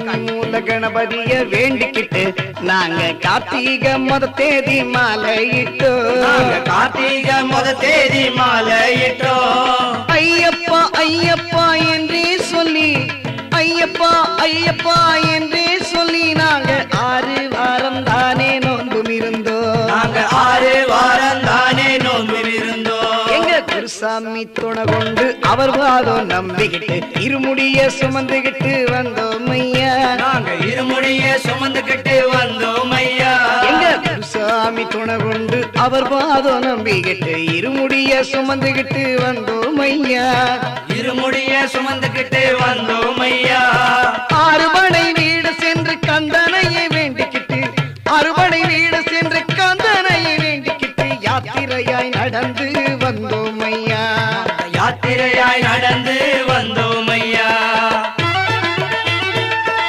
மூல கணபதிய வேண்டிக்கிட்டு நாங்க கார்த்திகை முத தேதி மாலையிட்டோ. கார்த்திகை முத தேதி மாலையிட்டோம் ஐயப்பா ஐயப்பா என்றே சொல்லி ஐயப்பா ஐயப்பா குருசாமி துணை கொண்டு அவர் வாதம் நம்பிக்கிட்டு இருமுடிய சுமந்துகிட்டு வந்தோம் ஐயா நாங்க இருமுடிய சுமந்துகிட்டு வந்தோம் ஐயா எங்க குருசாமி துணை கொண்டு அவர் பாதம் நம்பிக்கிட்டு இருமுடிய சுமந்துகிட்டு வந்தோம் ஐயா இருமுடிய சுமந்துகிட்டு வந்தோம். பாதையாய் நடந்து வந்தோம் ஐயா.